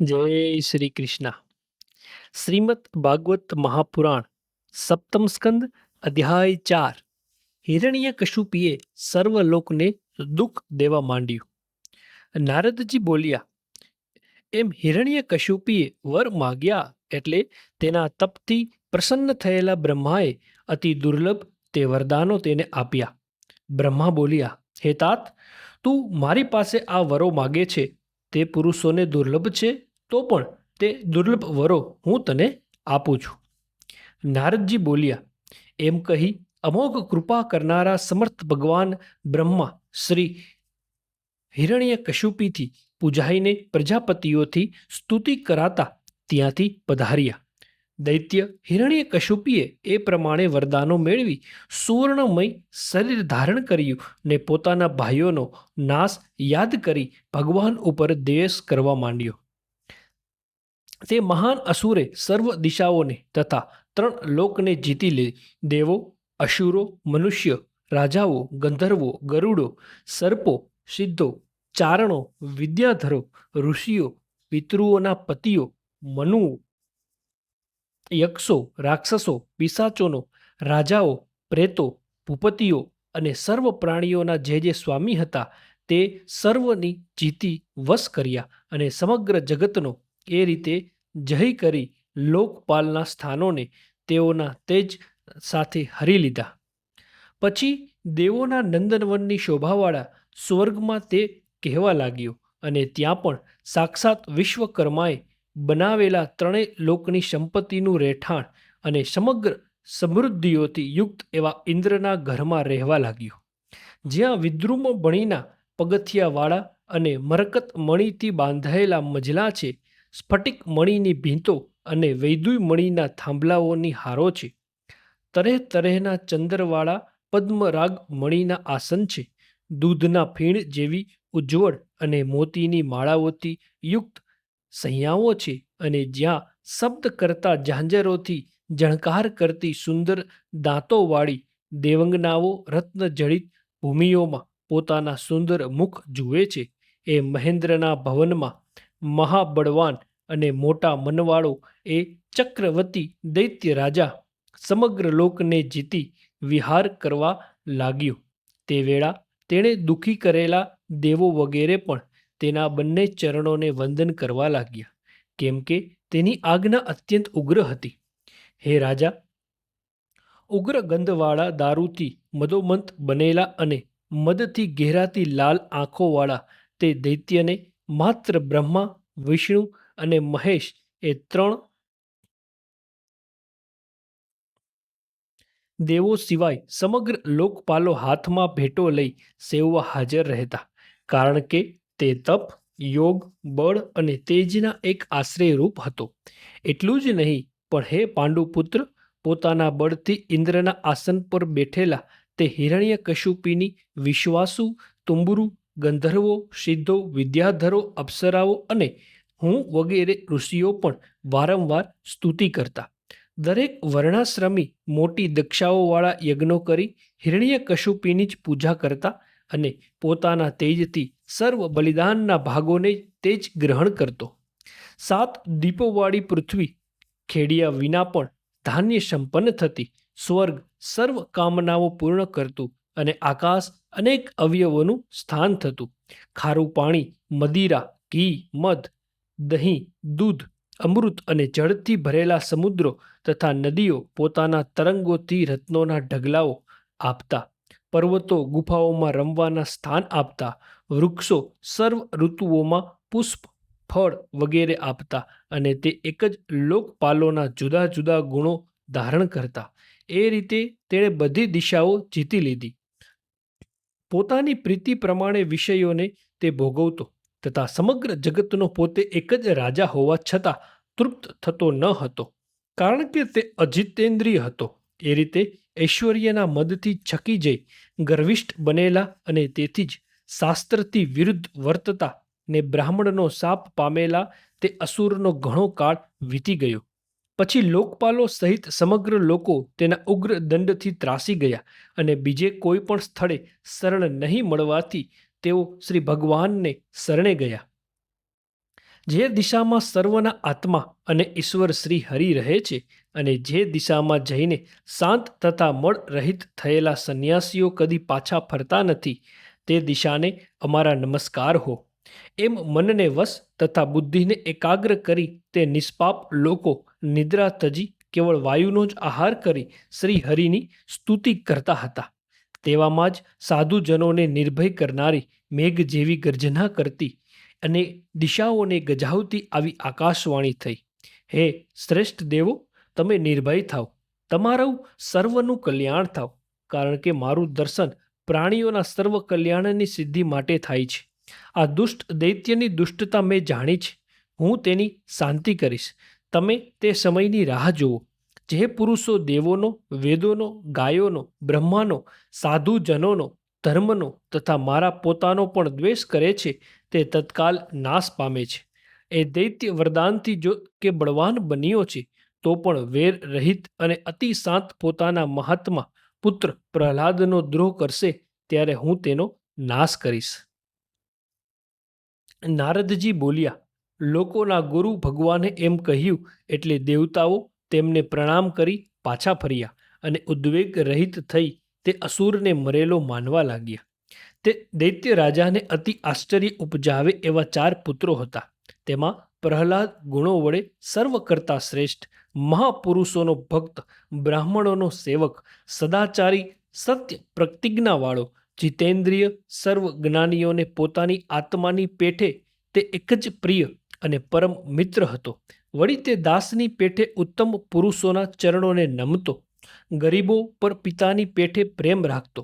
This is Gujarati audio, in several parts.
જય શ્રી કૃષ્ણ. શ્રીમદ ભાગવત મહાપુરાણ, સપ્તમ સ્કંદ, અધ્યાય ચાર. હિરણ્ય કશુપીએ સર્વલોકને દુઃખ દેવા માંડ્યું. નારદજી બોલ્યા, એમ હિરણ્ય કશુપીએ વર માગ્યા એટલે તેના તપથી પ્રસન્ન થયેલા બ્રહ્માએ અતિ દુર્લભ તે વરદાનો તેને આપ્યા. બ્રહ્મા બોલ્યા, હે તાત, તું મારી પાસે આ વરો માગે છે. તે પુરુષોને દુર્લભ છે, તો પણ તે દુર્લભ વરો હું તને આપું છું. નારદજી બોલ્યા, એમ કહી અમોઘ કૃપા કરનારા સમર્થ ભગવાન બ્રહ્મા શ્રી હિરણ્ય કશુપીથી પૂજાઈને પ્રજાપતિઓથી સ્તુતિ કરાતા ત્યાંથી પધાર્યા. દૈત્ય હિરણ્ય કશુપીએ એ પ્રમાણે વરદાનો મેળવી સુવર્ણમય શરીર ધારણ કર્યું ને પોતાના ભાઈઓનો નાશ યાદ કરી ભગવાન ઉપર દ્વેષ કરવા માંડ્યો. તે મહાન અસુરે સર્વ દિશાઓને તથા ત્રણ લોકને જીતી લે. દેવો, અસુરો, મનુષ્ય, રાજાઓ, ગંધર્વો, ગરુડો, સર્પો, સિદ્ધો, ચારણો, વિદ્યાધરો, ઋષિઓ, પિતૃઓના પતિઓ, મનુઓ યક્ષો, રાક્ષસો પિસાચોનો રાજાઓ, પ્રેતો, ભૂપતિઓ અને સર્વ પ્રાણીઓના જે જે સ્વામી હતા તે સર્વની જીતી વશ કર્યા અને સમગ્ર જગતનો એ રીતે જય કરી લોકપાલના સ્થાનોને તેઓના તેજ સાથે હરી લીધા. પછી દેવોના નંદનવનની શોભાવાળા સ્વર્ગમાં તે કહેવા લાગ્યો અને ત્યાં પણ સાક્ષાત વિશ્વકર્માએ બનાવેલા ત્રણેય લોકની સંપત્તિનું રહેઠાણ અને સમગ્ર સમૃદ્ધિઓથી યુક્ત એવા ઇન્દ્રના ઘરમાં રહેવા લાગ્યો. જ્યાં વિદ્રુમ મણીના પગથિયાવાળા અને મરકત મણીથી બાંધાયેલા મજલા છે, સ્ફટિક મણીની ભીંતો અને વૈદુય મણીના થાંભલાઓની હારો છે. તરેહ તરેહના ચંદરવાળા પદ્મરાગ મણીના આસન છે. દૂધના ફીણ જેવી ઉજ્જવળ અને મોતીની માળાઓથી યુક્ત સૈયાઓ છે અને જ્યાં શબ્દ કરતા ઝાંઝરોથી જણકાર કરતી સુંદર દાંતોવાળી દેવંગનાઓ રત્નજડિત ભૂમિઓમાં પોતાના સુંદર મુખ જુએ છે. એ મહેન્દ્રના ભવનમાં મહાબળવાન અને મોટા મનવાળો એ ચક્રવર્તી દૈત્ય રાજા સમગ્ર લોકને જીતી વિહાર કરવા લાગ્યો. તે વેળા તેણે દુઃખી કરેલા દેવો વગેરે પણ તેના બંને ચરણોને વંદન કરવા લાગ્યા, કેમ કે તેની આજ્ઞા અત્યંત ઉગ્ર હતી. હે રાજા, ઉગ્ર ગંધવાળા દારૂથી મદોમંત બનેલા અને મદથી ઘેરાતી લાલ આંખોવાળા તે દૈત્યને માત્ર બ્રહ્મા, વિષ્ણુ અને મહેશ એ ત્રણ દેવો સિવાય સમગ્ર લોકપાલો હાથમાં ભેટો લઈ સેવવા હાજર રહેતા. કારણ કે તે તપ, યોગ, બળ અને તેજના એક આશ્રય રૂપ હતો. એટલું જ નહીં, પણ હે પાંડુપુત્ર, પોતાના બળથી ઇન્દ્રના આસન પર બેઠેલા તે હિરણ્ય કશુપીની વિશ્વાસુ, તુંબુરુ, ગંધર્વો, સિદ્ધો, વિદ્યાધરો, અપ્સરાઓ અને હું વગેરે ઋષિઓ પણ વારંવાર સ્તુતિ કરતા. દરેક વર્ણાશ્રમી મોટી દક્ષાઓવાળા યજ્ઞો કરી હિરણ્ય કશુપીની જ પૂજા કરતા અને પોતાના તેજથી સર્વ બલિદાનના ભાગોને તેજ ગ્રહણ કરતો. સાત દીપોવાળી પૃથ્વી ખેડિયા વિના પણ ધાન્ય સંપન્ન થતી. સ્વર્ગ સર્વ કામનાઓ પૂર્ણ કરતું અને આકાશ અનેક અવયવોનું સ્થાન થતું. ખારું પાણી, મદિરા, ઘી, મધ, દહીં, દૂધ, અમૃત અને જળથી ભરેલા સમુદ્રો તથા નદીઓ પોતાના તરંગોથી રત્નોના ઢગલાઓ આપતા. પર્વતો ગુફાઓમાં રમવાના સ્થાન આપતા. વૃક્ષો સર્વ ઋતુઓમાં પુષ્પ, ફળ વગેરે આપતા અને તે એક જ લોકપાલોના જુદા જુદા ગુણો ધારણ કરતા. એ રીતે તેણે બધી દિશાઓ જીતી લીધી. પોતાની પ્રીતિ પ્રમાણે વિષયોને તે ભોગવતો તથા સમગ્ર જગતનો પોતે એક જ રાજા હોવા છતાં તૃપ્ત થતો ન હતો. કારણ કે તે અજિતેન્દ્રિય હતો. એ રીતે ઐશ્વર્યના મદથી છકી જઈ ગર્વિષ્ઠ બનેલા અને તેથી જ શાસ્ત્રથી વિરુદ્ધ વર્તતા ને બ્રાહ્મણનો શાપ પામેલા તે અસુરનો ઘણો કાળ વીતી ગયો. પછી લોકપાલો સહિત સમગ્ર લોકો તેના ઉગ્ર દંડથી ત્રાસી ગયા અને બીજે કોઈ પણ સ્થળે શરણ નહીં મળવાથી તેઓ શ્રી ભગવાનને શરણે ગયા. જે દિશામાં સર્વના આત્મા અને ઈશ્વર શ્રી હરિ રહે છે અને જે દિશામાં જઈને શાંત તથા મળ રહિત થયેલા સંન્યાસીઓ કદી પાછા ફરતા નથી તે દિશાને અમારા નમસ્કાર હો. એમ મનને વશ તથા બુદ્ધિને એકાગ્ર કરી તે નિષ્પાપ લોકો નિદ્રા તજી કેવળ વાયુનો જ આહાર કરી શ્રી હરિની સ્તુતિ કરતા હતા. તેવામાં જ સાધુજનોને નિર્ભય કરનારી મેઘ જેવી ગર્જના કરતી અને દિશાઓને ગજાવતી આવી આકાશવાણી થઈ. હે શ્રેષ્ઠ દેવો, તમે નિર્ભય થાવ. તમારું સર્વનું કલ્યાણ થાવ. કારણ કે મારું દર્શન પ્રાણીઓના સર્વ કલ્યાણની સિદ્ધિ માટે થાય છે. આ દુષ્ટ દૈત્યની દુષ્ટતા મેં જાણી છે. હું તેની શાંતિ કરીશ. તમે તે સમયની રાહ જુઓ. જે પુરુષો દેવોનો, વેદોનો, ગાયોનો, બ્રહ્માનો, સાધુજનોનો, ધર્મનો તથા મારા પોતાનો પણ દ્વેષ કરે છે, તે તત્કાલ નાશ પામે છે. એ દૈત્ય વરદાનથી જો કે બળવાન બન્યો છે, તો પણ વેર રહિત અને અતિ શાંત પોતાના મહાત્મા પુત્ર પ્રહલાદનો દ્રોહ કરશે ત્યારે હું તેનો નાશ કરીશ. નારદજી બોલ્યા, લોકોના ગુરુ ભગવાને એમ કહ્યું એટલે દેવતાઓ તેમને પ્રણામ કરી પાછા ફર્યા અને ઉદ્વેગ રહિત થઈ તે અસુરને મરેલો માનવા લાગ્યા. તે દૈત્ય રાજાને અતિ આશ્ચર્ય ઉપજાવે એવા ચાર પુત્રો હતા. તેમાં પ્રહલાદ ગુણો વડે સર્વ કરતા શ્રેષ્ઠ, મહાપુરુષોનો ભક્ત, બ્રાહ્મણોનો સેવક, સદાચારી, સત્ય પ્રતિજ્ઞાવાળો, જીતેન્દ્રિય સર્વ જ્ઞાનીઓને પોતાની આત્માની પેઠે તે એક જ પ્રિય અને પરમ મિત્ર હતો. વળી તે દાસની પેઠે ઉત્તમ પુરુષોના ચરણોને નમતો, ગરીબો પર પિતાની પેઠે પ્રેમ રાખતો,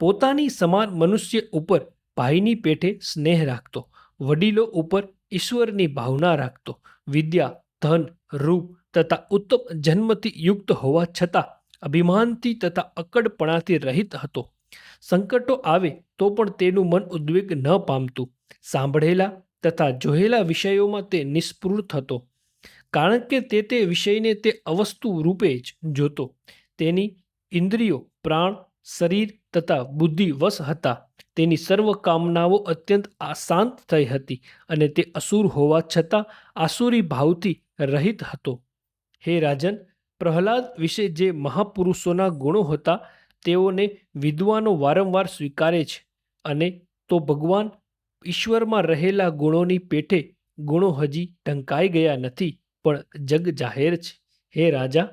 પોતાની સમાન મનુષ્ય ઉપર ભાઈની પેઠે સ્નેહ રાખતો વડીલો ઉપર ઈશ્વરની ભાવના રાખતો. વિદ્યા, ધન, રૂપ તથા ઉત્તમ જન્મથી યુક્ત હોવા છતાં અભિમાનથી તથા અકડપણાથી રહિત હતો. સંકટો આવે તો પણ તેનું મન ઉદ્વેગ ન પામતું. સાંભળેલા તથા જોયેલા વિષયોમાં તે નિષ્પૃત હતો. કારણ કે તે તે વિષયને તે અવસ્તુ રૂપે જ જોતો. તેની ઇન્દ્રિયો, પ્રાણ, શરીર તથા બુદ્ધિવશ હતા. તેની સર્વ કામનાઓ અત્યંત અશાંત થઈ હતી અને તે અસુર હોવા છતાં આસુરી ભાવથી રહિત હતો. હે રાજન, પ્રહલાદ વિશે જે મહાપુરુષોના ગુણો હતા, તેઓને વિદ્વાનો વારંવાર સ્વીકારે છે અને તો ભગવાન ઈશ્વરમાં રહેલા ગુણોની પેઠે ગુણો હજી ઢંકાઈ ગયા નથી, પણ જગ જાહેર છે. હે રાજા,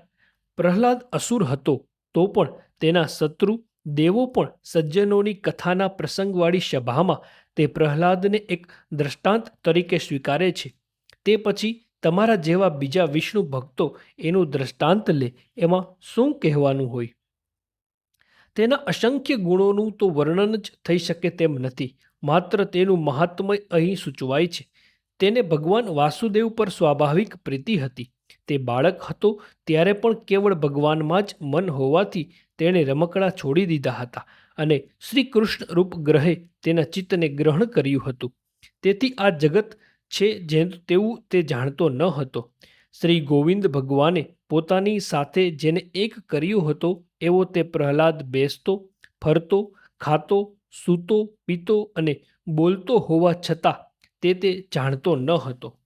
પ્રહલાદ અસુર હતો તો પણ તેના શત્રુ દેવો પણ સજ્જનોની કથાના પ્રસંગવાળી સભામાં તે પ્રહલાદને એક દ્રષ્ટાંત તરીકે સ્વીકારે છે. તે પછી તમારા જેવા બીજા વિષ્ણુ ભક્તો એનું દ્રષ્ટાંત લે, એમાં શું કહેવાનું હોય? તેના અસંખ્ય ગુણોનું તો વર્ણન જ થઈ શકે તેમ નથી, માત્ર તેનું મહાત્મય અહીં સૂચવાય છે. તેને ભગવાન વાસુદેવ પર સ્વાભાવિક પ્રીતિ હતી. તે બાળક હતો, ત્યારે પણ કેવળ ભગવાનમાં જ મન હોવાથી તેણે રમકડા છોડી દીધા હતા અને શ્રી કૃષ્ણ રૂપ ગ્રહે તેના ચિત્તને ગ્રહણ કર્યું હતું. તેથી આ જગત છે જે તેવું તે જાણતો ન હતો. શ્રી ગોવિંદ ભગવાને પોતાની સાથે જેને એક કર્યો હતો, એવો તે પ્રહલાદ બેસતો, ફરતો, ખાતો, સૂતો, પીતો અને બોલતો હોવા છતાં તે તે જાણતો ન હતો.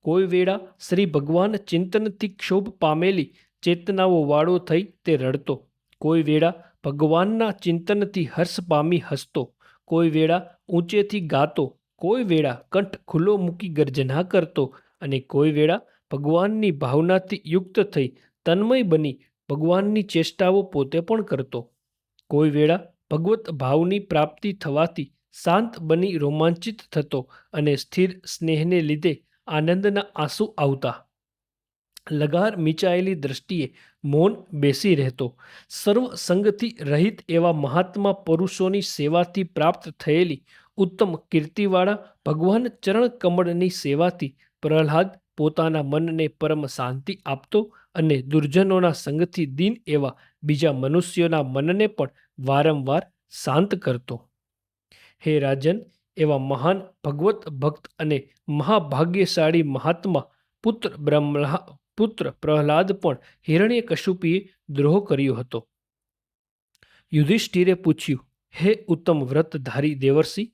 કોઈ વેળા શ્રી ભગવાન ચિંતનથી ક્ષોભ પામેલી ચેતનાઓ વાળો થઈ તે રડતો. કોઈ વેળા ભગવાનના ચિંતનથી હર્ષ પામી હસતો, કોઈ વેળા ઊંચેથી ગાતો, કોઈ વેળા કંઠ ખુલ્લો મૂકી ગર્જના કરતો અને કોઈ વેળા ભગવાનની ભાવનાથી યુક્ત થઈ તન્મય બની ભગવાનની ચેષ્ટાઓ પોતે પણ કરતો. કોઈ વેળા ભગવત ભાવની પ્રાપ્તિ થવાથી શાંત બની રોમાંચિત થતો અને સ્થિર સ્નેહને લીધે આનંદના આંસુ આવતા. લગાર મિચાયેલી દ્રષ્ટિએ મૌન બેસી રહેતો. સર્વ સંગથી રહિત એવા મહાત્મા પુરુષોની સેવાથી પ્રાપ્ત થયેલી ઉત્તમ કીર્તિવાળા ભગવાન ચરણ કમળની સેવાથી પ્રહલાદ પોતાના મનને પરમ શાંતિ આપતો અને દુર્જનોના સંગથી દિન એવા બીજા મનુષ્યોના મનને પણ વારંવાર શાંત કરતો. હે રાજન, એવા મહાન ભગવત ભક્ત અને મહાભાગ્યશાળી મહાત્મા પુત્ર બ્રહ્મા પુત્ર પ્રહલાદ પણ હિરણ્ય કશુપીએ દ્રોહ કર્યો હતો. યુધિષ્ઠિરે પૂછ્યું, હે ઉત્તમ વ્રતધારી દેવર્ષિ,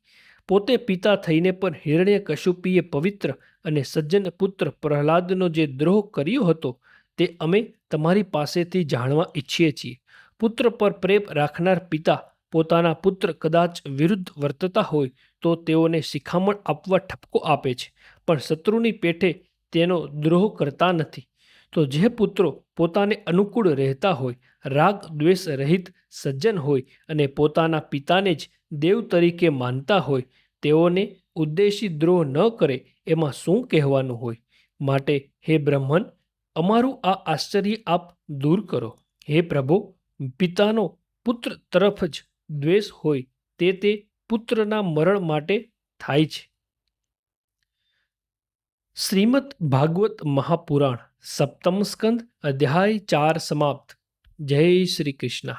પોતે પિતા થઈને પણ હિરણ્ય કશુપીએ પવિત્ર અને સજ્જન પુત્ર પ્રહલાદનો જે દ્રોહ કર્યો હતો તે અમે તમારી પાસેથી જાણવા ઈચ્છીએ છીએ. પુત્ર પર પ્રેમ રાખનાર પિતા પોતાના પુત્ર કદાચ વિરુદ્ધ વર્તતા હોય તો તેઓને શિખામણ આપવા ઠપકો આપે છે, પણ શત્રુની પેઠે તેનો દ્રોહ કરતા નથી. તો જે પુત્રો પોતાને અનુકૂળ રહેતા હોય, રાગ દ્વેષ રહિત સજ્જન હોય અને પોતાના પિતાને જ દેવ તરીકે માનતા હોય, તેઓને ઉદ્દેશી દ્રોહ ન કરે એમાં શું કહેવાનું હોય? માટે હે બ્રહ્મન, અમારું આ આશ્ચર્ય આપ દૂર કરો. હે પ્રભુ, પિતાનો પુત્ર તરફ જ દ્વેષ હોય, તે તે પુત્રના મરણ માટે થાય છે. શ્રીમદ ભાગવત મહાપુરાણ સપ્તમ સ્કંદ અધ્યાય ચાર સમાપ્ત. જય શ્રી કૃષ્ણ.